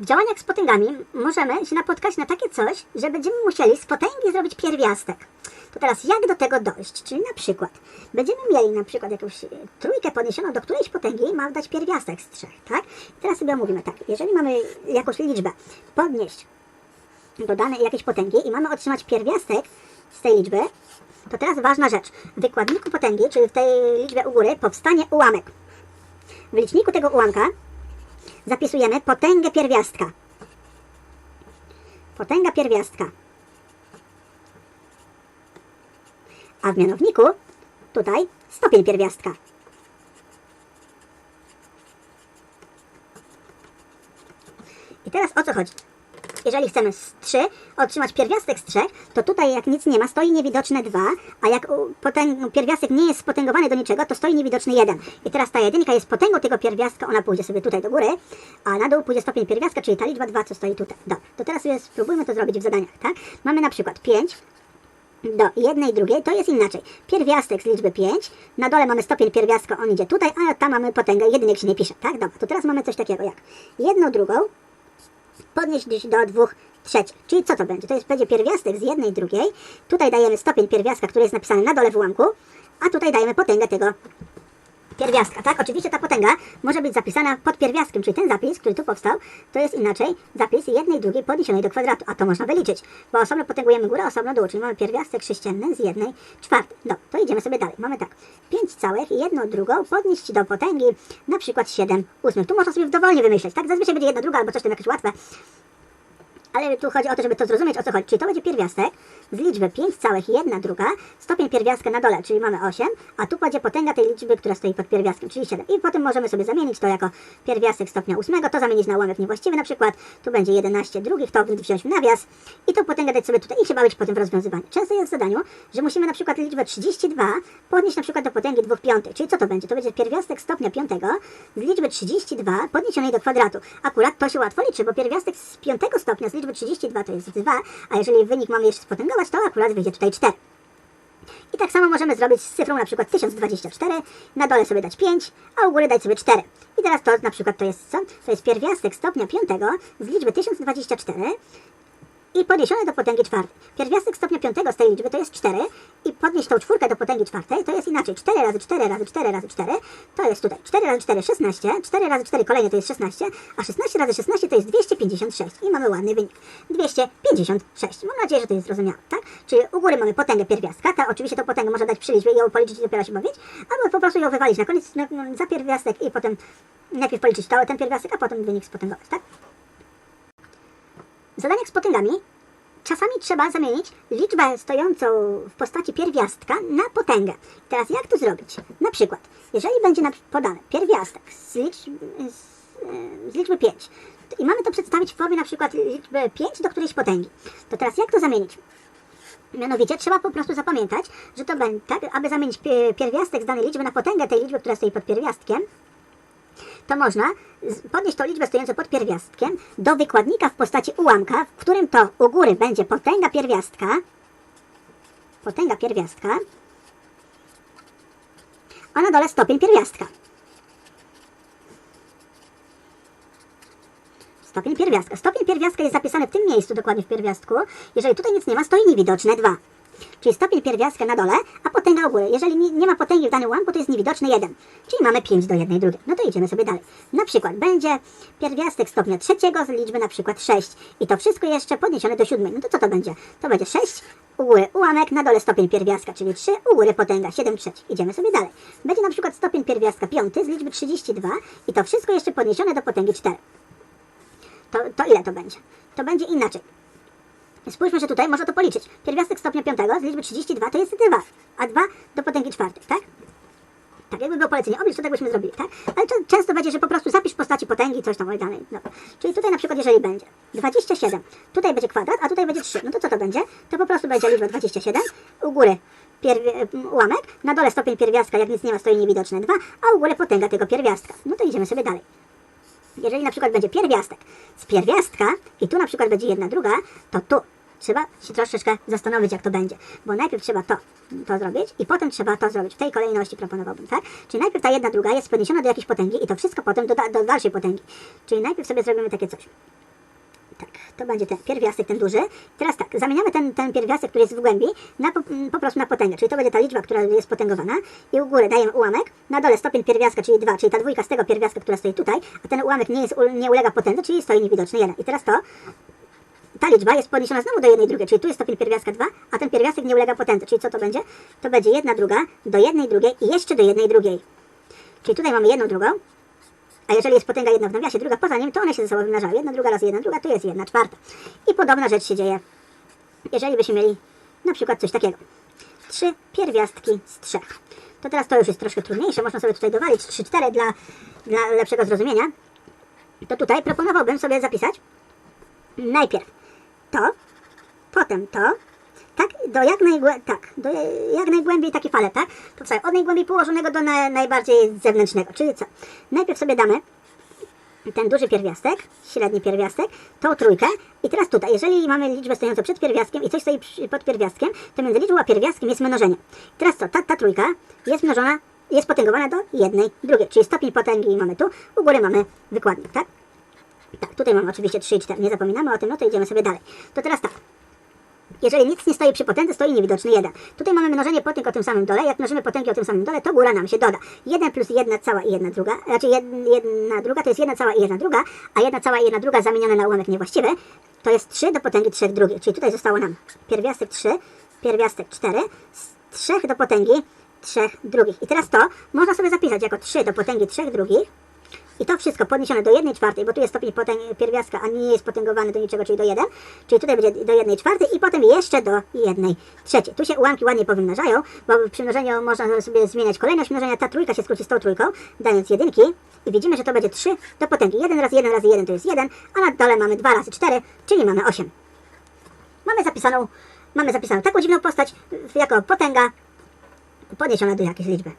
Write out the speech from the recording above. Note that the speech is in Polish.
W działaniach z potęgami możemy się napotkać na takie coś, że będziemy musieli z potęgi zrobić pierwiastek. To teraz jak do tego dojść? Czyli na przykład będziemy mieli na przykład jakąś e, trójkę podniesioną do którejś potęgi ma dać pierwiastek z trzech, tak? I teraz sobie omówimy tak, jeżeli mamy jakąś liczbę podnieść do danej jakiejś potęgi i mamy otrzymać pierwiastek z tej liczby, to teraz ważna rzecz. W wykładniku potęgi, czyli w tej liczbie u góry, powstanie ułamek. W liczniku tego ułamka zapisujemy potęgę pierwiastka. Potęga pierwiastka. A w mianowniku tutaj stopień pierwiastka. I teraz o co chodzi? Jeżeli chcemy z 3 otrzymać pierwiastek z 3, to tutaj jak nic nie ma, stoi niewidoczne 2, a jak potęg- pierwiastek nie jest spotęgowany do niczego, to stoi niewidoczny 1. I teraz ta jedynka jest potęgą tego pierwiastka, ona pójdzie sobie tutaj do góry, a na dół pójdzie stopień pierwiastka, czyli ta liczba 2, co stoi tutaj. Dobra, to teraz sobie spróbujmy to zrobić w zadaniach, tak? Mamy na przykład 5 do jednej drugiej, to jest inaczej. Pierwiastek z liczby 5, na dole mamy stopień pierwiastka, on idzie tutaj, a tam mamy potęgę, jedynek się nie pisze, tak? Dobra, to teraz mamy coś takiego jak jedną drugą, podnieść do dwóch trzecich. Czyli co to będzie? To jest będzie pierwiastek z jednej drugiej. Tutaj dajemy stopień pierwiastka, który jest napisany na dole w ułamku, a tutaj dajemy potęgę tego pierwiastka, tak? Oczywiście ta potęga może być zapisana pod pierwiastkiem, czyli ten zapis, który tu powstał, to jest inaczej zapis jednej drugiej podniesionej do kwadratu, a to można wyliczyć, bo osobno potęgujemy górę, osobno dół, czyli mamy pierwiastek sześcienny z jednej czwartej. No, to idziemy sobie dalej. Mamy tak, 5 całych i jedną drugą podnieść do potęgi, na przykład 7 ósmych. Tu można sobie dowolnie wymyśleć, tak? Zazwyczaj będzie jedna druga albo coś tam jakieś łatwe, ale tu chodzi o to, żeby to zrozumieć, o co chodzi. Czyli to będzie pierwiastek z liczby 5 całych i 1 druga, stopień pierwiastka na dole, czyli mamy 8, a tu kładzie potęga tej liczby, która stoi pod pierwiastkiem, czyli 7. I potem możemy sobie zamienić to jako pierwiastek stopnia 8, to zamienić na ułamek niewłaściwy na przykład, tu będzie 11 drugich, to wziąć w nawias i tą potęgę dać sobie tutaj i się bawić potem w rozwiązywaniu. Często jest w zadaniu, że musimy na przykład liczbę 32 podnieść na przykład do potęgi 2 piątych, czyli co to będzie? To będzie pierwiastek stopnia 5 z liczby 32 podniesionej do kwadratu. Akurat to się łatwo liczy, bo pierwiastek z 5 stopnia z liczby 32 to jest 2, a jeżeli wynik mamy jeszcze spotęgować, to akurat wyjdzie tutaj 4. I tak samo możemy zrobić z cyfrą na przykład 1024, na dole sobie dać 5, a u góry dać sobie 4. I teraz to na przykład to jest co? To jest pierwiastek stopnia 5 z liczby 1024 i podniesione do potęgi czwartej. Pierwiastek stopnia 5 z tej liczby to jest 4 i podnieść tą czwórkę do potęgi czwartej to jest inaczej. 4 razy 4 razy 4 razy 4 to jest tutaj 4 razy 4 16, 4 razy 4 kolejne to jest 16, a 16 razy 16 to jest 256 i mamy ładny wynik. 256. Mam nadzieję, że to jest zrozumiałe, tak? Czyli u góry mamy potęgę pierwiastka, ta oczywiście tą potęgę można dać przy liczbie i ją policzyć i dopiero się bawić, albo po prostu ją wywalić na koniec no, no, za pierwiastek i potem najpierw policzyć to, ten pierwiastek, a potem wynik spotęgować, tak? W zadaniach z potęgami czasami trzeba zamienić liczbę stojącą w postaci pierwiastka na potęgę. Teraz jak to zrobić? Na przykład, jeżeli będzie nam podane pierwiastek z, licz, z, z liczby 5 i mamy to przedstawić w formie na przykład liczby 5 do którejś potęgi, to teraz jak to zamienić? Mianowicie trzeba po prostu zapamiętać, że to będzie tak, aby zamienić pie- pierwiastek z danej liczby na potęgę tej liczby, która stoi pod pierwiastkiem, to można podnieść tą liczbę stojącą pod pierwiastkiem do wykładnika w postaci ułamka, w którym to u góry będzie potęga pierwiastka, potęga pierwiastka, a na dole stopień pierwiastka. Stopień pierwiastka. Stopień pierwiastka jest zapisany w tym miejscu, dokładnie w pierwiastku. Jeżeli tutaj nic nie ma, stoi niewidoczne 2. Czyli stopień pierwiastka na dole, a potęga u góry. Jeżeli nie, ma potęgi w danym ułamku, to jest niewidoczny 1. Czyli mamy 5 do 1 drugiej. No to idziemy sobie dalej. Na przykład będzie pierwiastek stopnia trzeciego z liczby na przykład 6. I to wszystko jeszcze podniesione do 7. No to co to będzie? To będzie 6, u góry ułamek, na dole stopień pierwiastka, czyli 3, u góry potęga 7 trzeci. Idziemy sobie dalej. Będzie na przykład stopień pierwiastka 5 z liczby 32 i to wszystko jeszcze podniesione do potęgi 4. To, to ile to będzie? To będzie inaczej. Spójrzmy, że tutaj można to policzyć. Pierwiastek stopnia 5 z liczby 32 to jest 2, a 2 do potęgi czwartej, tak? Tak, jakby było polecenie, oblicz, to tak byśmy zrobili, tak? Ale to często będzie, że po prostu zapisz w postaci potęgi coś tam dalej. No. Czyli tutaj na przykład, jeżeli będzie 27, tutaj będzie kwadrat, a tutaj będzie 3, no to co to będzie? To po prostu będzie liczba 27, u góry ułamek, na dole stopień pierwiastka, jak nic nie ma, stoi niewidoczne 2, a u góry potęga tego pierwiastka. No to idziemy sobie dalej. Jeżeli na przykład będzie pierwiastek z pierwiastka i tu na przykład będzie jedna druga, to tu trzeba się troszeczkę zastanowić, jak to będzie. Bo najpierw trzeba to, to zrobić i potem trzeba to zrobić. W tej kolejności proponowałbym, tak? Czyli najpierw ta jedna druga jest podniesiona do jakiejś potęgi i to wszystko potem do, do dalszej potęgi. Czyli najpierw sobie zrobimy takie coś. to będzie ten pierwiastek, ten duży. Teraz tak, zamieniamy ten, ten pierwiastek, który jest w głębi, na po, mm, po prostu na potęgę, czyli to będzie ta liczba, która jest potęgowana i u góry dajemy ułamek, na dole stopień pierwiastka, czyli 2, czyli ta dwójka z tego pierwiastka, która stoi tutaj, a ten ułamek nie, jest, nie ulega potędze, czyli stoi niewidoczny 1. I teraz to, ta liczba jest podniesiona znowu do jednej drugiej, czyli tu jest stopień pierwiastka 2, a ten pierwiastek nie ulega potędze, czyli co to będzie? To będzie jedna druga do jednej drugiej i jeszcze do jednej drugiej. Czyli tutaj mamy jedną drugą, a jeżeli jest potęga jedna w nawiasie, druga poza nim, to one się ze sobą wymnażają. Jedna druga razy jedna druga, to jest jedna czwarta. I podobna rzecz się dzieje, jeżeli byśmy mieli na przykład coś takiego. Trzy pierwiastki z trzech. To teraz to już jest troszkę trudniejsze, można sobie tutaj dowalić 3-4 dla, dla lepszego zrozumienia. To tutaj proponowałbym sobie zapisać najpierw to, potem to, tak, do jak, najgłę- tak, do jak najgłębiej takie fale, tak? To co, od najgłębiej położonego do na, najbardziej zewnętrznego, czyli co? Najpierw sobie damy ten duży pierwiastek, średni pierwiastek, tą trójkę i teraz tutaj, jeżeli mamy liczbę stojącą przed pierwiastkiem i coś stoi pod pierwiastkiem, to między liczbą a pierwiastkiem jest mnożenie. Teraz co, ta, ta trójka jest mnożona, jest potęgowana do jednej drugiej, czyli stopień potęgi mamy tu, u góry mamy wykładnik, tak? Tak, tutaj mamy oczywiście 3 i 4, nie zapominamy o tym, no to idziemy sobie dalej. To teraz tak, jeżeli nic nie stoi przy potędze, stoi niewidoczny 1. Tutaj mamy mnożenie potęg o tym samym dole. Jak mnożymy potęgi o tym samym dole, to góra nam się doda. 1 plus 1 cała i 1 druga, znaczy 1, druga to jest 1 cała i 1 druga, a 1 cała i 1 druga zamienione na ułamek niewłaściwy to jest 3 do potęgi 3 drugiej. Czyli tutaj zostało nam pierwiastek 3, pierwiastek 4, z 3 do potęgi 3 drugich. I teraz to można sobie zapisać jako 3 do potęgi 3 drugich. I to wszystko podniesione do 1 czwartej, bo tu jest stopień potęg pierwiastka, a nie jest potęgowany do niczego, czyli do 1. Czyli tutaj będzie do 1 czwartej i potem jeszcze do 1 trzeciej. Tu się ułamki ładnie powymnażają, bo przy mnożeniu można sobie zmieniać kolejność mnożenia. Ta trójka się skróci z tą trójką, dając jedynki. I widzimy, że to będzie 3 do potęgi. 1 razy 1 razy 1 to jest 1, a na dole mamy 2 razy 4, czyli mamy 8. Mamy zapisaną, mamy zapisaną taką dziwną postać jako potęga podniesiona do jakiejś liczby.